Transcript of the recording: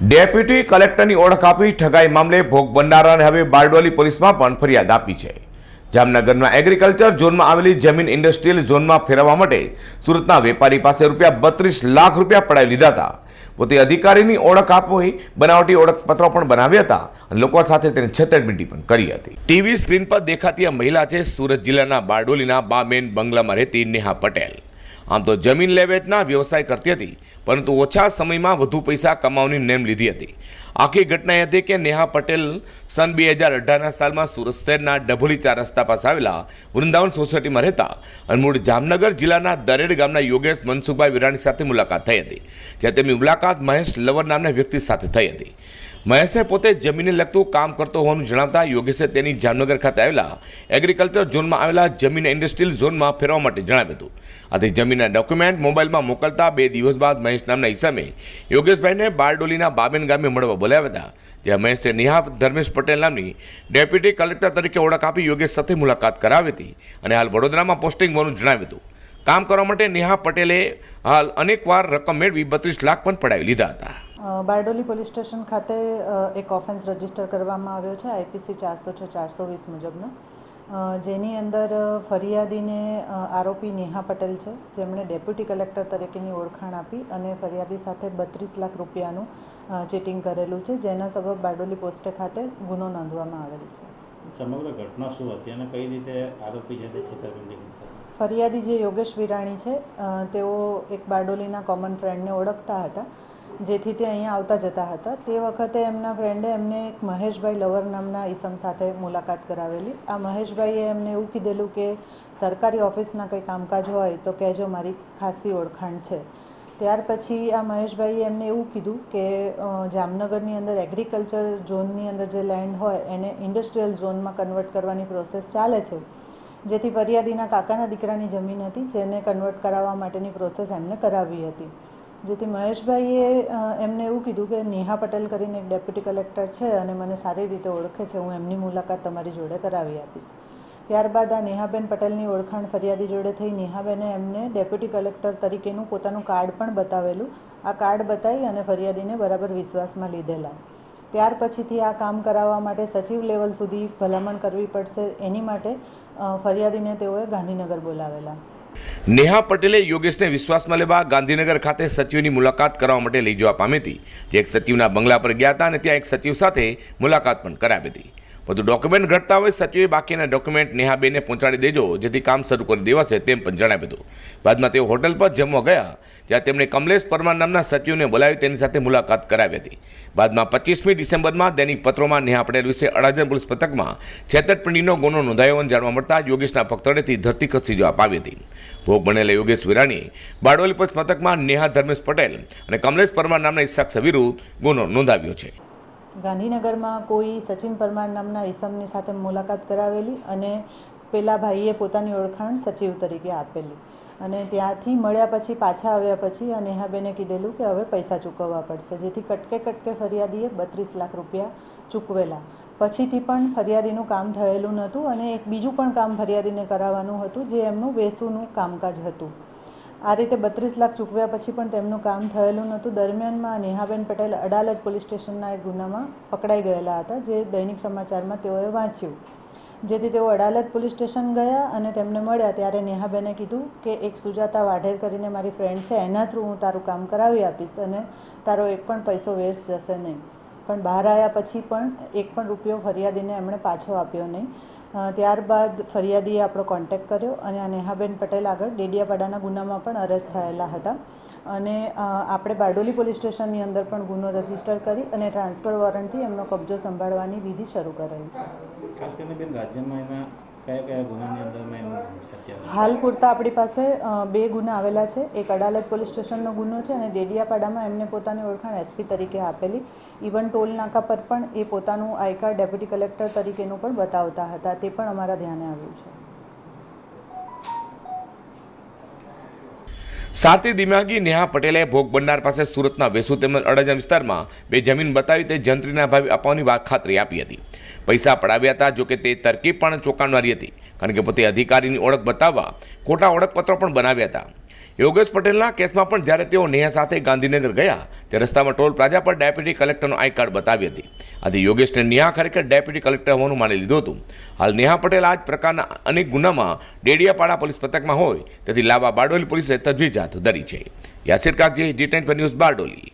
Deputy કલેક્ટરની ઓળખ આપી ઠગાઈ મામલે ભોગ બનનારાને હવે બારડોલી પોલીસમાં પણ ફરિયાદ આપી છે. જામનગરના એગ્રીકલ્ચર ઝોનમાં આવેલી જમીન ઇન્ડસ્ટ્રીયલ ઝોનમાં ફેરવવા માટે સુરતના વેપારી પાસે રૂપિયા બત્રીસ લાખ રૂપિયા પડાવી લીધા હતા. પોતે અધિકારીની ઓળખ આપી બનાવટી ઓળખપત્રો પણ બનાવ્યા હતા અને લોકો સાથે તેની છેતરપિંડી પણ કરી હતી. ટીવી સ્ક્રીન પર દેખાતી આ મહિલા છે સુરત જિલ્લાના બારડોલીના બામેન બંગલામાં રહેતી નેહા પટેલ. આમ તો જમીન લે વેચના વ્યવસાય કરતી હતી. પરંતુ ઓછા સમયમાં વધુ પૈસા કમાવાની નેમ લીધી હતી. આખી ઘટના એ હતી કે નેહા પટેલ સન બે હજાર અઢારના સાલમાં સુરત શહેરના ડભોલી ચાર રસ્તા પાસે આવેલા વૃંદાવન સોસાયટીમાં રહેતા અને મૂળ જામનગર જિલ્લાના દરેડ ગામના યોગેશ મનસુખભાઈ વિરાણી સાથે મુલાકાત થઈ હતી. જ્યાં તેમની મુલાકાત મહેશ લવર નામના વ્યક્તિ સાથે થઈ હતી. મહેશે પોતે જમીનને લગતું કામ કરતો હોવાનું જણાવતા યોગેશે તેની જામનગર ખાતે આવેલા એગ્રીકલ્ચર ઝોનમાં આવેલા જમીન ઇન્ડસ્ટ્રીયલ ઝોનમાં ફેરવા માટે જણાવ્યું હતું. આથી જમીનના ડોક્યુમેન્ટ મોબાઈલમાં મોકલતા બે દિવસ બાદ મહેશ નામના ઈસમે યોગેશભાઈને બારડોલીના બાબેન ગામે મળવા બોલાવ્યા હતા, જ્યાં મહેશે નિહા ધર્મેશ પટેલ નામની ડેપ્યુટી કલેક્ટર તરીકે ઓળખ આપી યોગેશ સાથે મુલાકાત કરાવી હતી અને હાલ વડોદરામાં પોસ્ટિંગ હોવાનું જણાવ્યું હતું. કામ કરવા માટે નેહા પટેલે હાલ અનેકવાર રકમ મેળવી બત્રીસ લાખ પણ પડાવી લીધા હતા. બારડોલી પોલીસ સ્ટેશન ખાતે એક ઓફેન્સ રજિસ્ટર કરવામાં આવ્યો છે આઈપીસી ચારસો છ ચારસો વીસ મુજબનો. જેની અંદર ફરિયાદીને આરોપી નેહા પટેલ છે જેમણે ડેપ્યુટી કલેક્ટર તરીકેની ઓળખાણ આપી અને ફરિયાદી સાથે બત્રીસ લાખ રૂપિયાનું ચીટિંગ કરેલું છે જેના સબબ બારડોલી પોસ્ટે ખાતે ગુનો નોંધવામાં આવેલ છે. સમગ્ર ઘટના શું હતી અને કઈ રીતે આરોપી છેતરપિંડી? ફરિયાદી જે યોગેશ વિરાણી છે તેઓ એક બારડોલીના કોમન ફ્રેન્ડને ઓળખતા હતા. જેથી તે અહીંયા આવતા જતા હતા. તે વખતે એમના ફ્રેન્ડે એમને એક મહેશભાઈ લવર નામના ઈસમ સાથે મુલાકાત કરાવેલી. આ મહેશભાઈએ એમને એવું કીધેલું કે, સરકારી ઓફિસના કંઈ કામકાજ હોય તો કહેજો મારી ખાસી ઓળખાણ છે. ત્યાર પછી આ મહેશભાઈએ એમને એવું કીધું કે જામનગરની અંદર એગ્રીકલ્ચર ઝોનની અંદર જે લેન્ડ હોય એને ઇન્ડસ્ટ્રીયલ ઝોનમાં કન્વર્ટ કરવાની પ્રોસેસ ચાલે છે. જેથી ફરિયાદીના કાકાના દીકરાની જમીન હતી, જેને કન્વર્ટ કરાવવા માટેની પ્રોસેસ એમને કરાવી હતી. જેથી મહેશભાઈએ એમને એવું કીધું કે નેહા પટેલ કરીને એક ડેપ્યુટી કલેક્ટર છે અને મને સારી રીતે ઓળખે છે, હું એમની મુલાકાત તમારી જોડે કરાવી આપીશ. ત્યારબાદ આ નેહાબેન પટેલની ઓળખાણ ફરિયાદી જોડે થઈ નેહાબેને એમને ડેપ્યુટી કલેક્ટર તરીકેનું પોતાનું કાર્ડ પણ બતાવેલું. આ કાર્ડ બતાવી અને ફરિયાદીને બરાબર વિશ્વાસમાં લીધેલા. ત્યાર પછીથી આ કામ કરાવવા માટે સચિવ લેવલ સુધી ભલામણ કરવી પડશે એની માટે ફરિયાદીને તેઓએ ગાંધીનગર બોલાવેલા. નેહા પટેલે યોગેશને વિશ્વાસમાં લેવા ગાંધીનગર ખાતે સચિવની મુલાકાત કરવા માટે લઈ જવા પામી હતી. જે એક સચિવના બંગલા પર ગયા હતા અને ત્યાં એક સચિવ સાથે મુલાકાત પણ કરાવી હતી. બધું ડોક્યુમેન્ટ ઘટતા હોય સચિવે બાકીના ડોક્યુમેન્ટ નેહાબેને પહોંચાડી દેજો, જેથી કામ શરૂ કરી દેવાશે તેમ પણ જણાવ્યું હતું. બાદમાં તેઓ હોટલ પર જમવા ગયા, જ્યાં તેમણે કમલેશ પરમાર નામના સચિવને બોલાવી તેની સાથે મુલાકાત કરાવી હતી. બાદમાં પચીસમી ડિસેમ્બરમાં દૈનિક પત્રોમાં નેહા પટેલ વિશે અડાજણ પોલીસ પથકમાં છેતરપિંડીનો ગુનો નોંધાયો હોવાનું જાણવા મળતા યોગેશના પગતળેથી ધરતી ખસી જવા આપી હતી. ભોગ બનેલા યોગેશ વિરાણી, બારડોલી પોલીસ મથકમાં નેહા ધર્મેશ પટેલ અને કમલેશ પરમાર નામના ઇસાક્ષ વિરુદ્ધ ગુનો નોંધાવ્યો છે. ગાંધીનગરમાં કોઈ સચિન પરમાર નામના ઈસમની સાથે મુલાકાત કરાવેલી અને પેલા ભાઈએ પોતાની ઓળખાણ સચિવ તરીકે આપેલી. અને ત્યાંથી મળ્યા પછી, પાછા આવ્યા પછી અને નેહાબેને કીધેલું કે હવે પૈસા ચૂકવવા પડશે. જેથી કટકે કટકે ફરિયાદીએ બત્રીસ લાખ રૂપિયા ચૂકવેલા. પછીથી પણ ફરિયાદીનું કામ થયેલું નહોતું અને એક બીજું પણ કામ ફરિયાદીને કરાવવાનું હતું, જે એમનું વેસુનું કામકાજ હતું. આ રીતે બત્રીસ લાખ ચૂકવ્યા પછી પણ તેમનું કામ થયેલું નહોતું. દરમિયાનમાં નેહાબેન પટેલ અડાલજ પોલીસ સ્ટેશનના એક ગુનામાં પકડાઈ ગયેલા હતા, જે દૈનિક સમાચારમાં તેઓએ વાંચ્યું. જેથી તેઓ અડાલજ પોલીસ સ્ટેશન ગયા અને તેમને મળ્યા ત્યારે નેહાબેને કીધું કે એક સુજાતા વાઢેર કરીને મારી ફ્રેન્ડ છે, એના થ્રુ હું તારું કામ કરાવી આપીશ અને તારો એક પણ પૈસો વેસ્ટ જશે નહીં. પણ બહાર આવ્યા પછી પણ એક પણ રૂપિયો ફરિયાદીને એમણે પાછો આપ્યો નહીં. ત્યારબાદ ફરિયાદીએ આપણો કોન્ટેક્ટ કર્યો અને આ નેહાબેન પટેલ આગળ ડેડિયાપાડાના ગુનામાં પણ અરેસ્ટ થયેલા હતા. અને આપણે બારડોલી પોલીસ સ્ટેશનની અંદર પણ ગુનો રજિસ્ટર કરી અને ટ્રાન્સફર વોરંટથી એમનો કબજો સંભાળવાની વિધિ શરૂ કરેલ છે. ખાસ કરીને બેન, રાજ્યમાં એના હાલ પૂરતા આપણી પાસે બે ગુના આવેલા છે. એક અડાલજ પોલીસ સ્ટેશનનો ગુનો છે અને ડેડિયાપાડામાં એમને પોતાની ઓળખાણ એસપી તરીકે આપેલી. ઇવન ટોલ નાકા પર પણ એ પોતાનું આઈ કાર્ડ ડેપ્યુટી કલેક્ટર તરીકેનું પણ બતાવતા હતા. તે પણ અમારા ધ્યાને આવ્યું છે. સારથી દિમાગી નેહા પટેલે ભોગ બનનાર પાસે સુરતના વેસુ તેમજ અડાજણ વિસ્તારમાં બે જમીન બતાવી તે જંત્રીના ભાવે આપવાની વાત ખાતરી આપી હતી. પૈસા પડાવ્યા હતા જોકે તે તરકીબ પણ ચોંકાવનારી હતી. કારણ કે પોતે અધિકારીની ઓળખ બતાવવા ખોટા ઓળખપત્રો પણ બનાવ્યા હતા. યોગેશ પટેલના કેસમાં પણ જ્યારે તેઓ નેહા સાથે ગાંધીનગર ગયા તે રસ્તામાં ટોલ પ્લાઝા પર ડેપ્યુટી કલેક્ટરનો આઈ કાર્ડ બતાવી હતી. આથી યોગેશને નેહા ખરેખર ડેપ્યુટી કલેક્ટર હોવાનું માની લીધું હતું. હાલ નેહા પટેલ આ જ પ્રકારના અનેક ગુનામાં ડેડિયાપાડા પોલીસ પથકમાં હોય, તેથી લાવા બારડોલી પોલીસે તજવીજ હાથ ધરી છે. Yasir Kakji G ten news Bardoli.